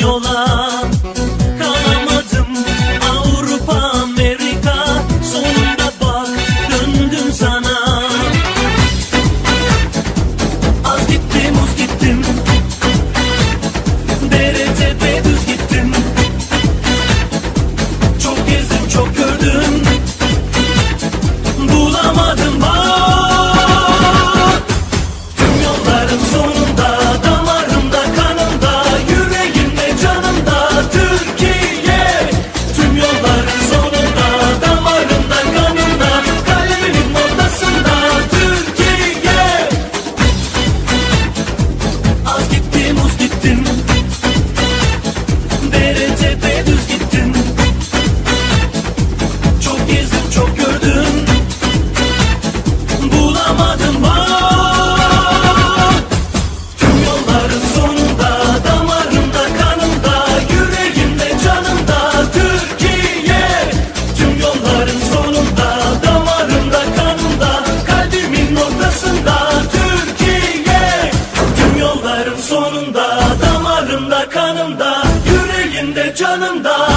yola. Kalamadım Avrupa Amerika. Sonunda bak döndüm sana. Az gittim uz gittim. Dere tepe düz gittim. Çok gezdim çok gördüm. Bulamadım bak kanımda Yüreğimde canımda